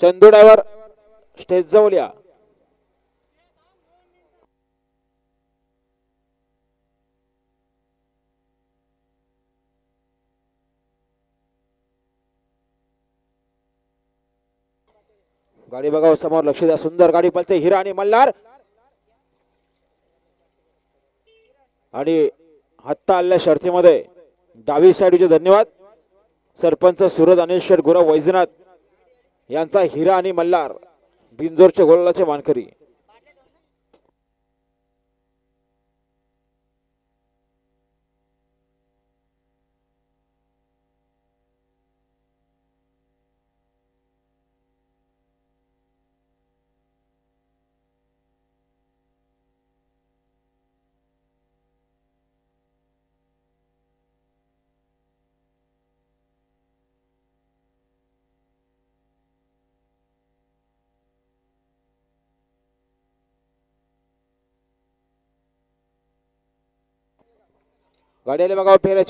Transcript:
Chandu stage जवळ या. गाडी बघा समोर लक्ष द्या. सुंदर गाडी पळते. हिरा आणि मल्हार. आणि हत्ता आलेल्या शर्तीमध्ये डावी साईडचे धन्यवाद. सरपंच सुरज अनिल शेठ गुरव वैजनाथ. यांचा हिरा आणि मल्हार बिंजोरच्या गोलाचे मानकरी. गाडी आली बघा फेराची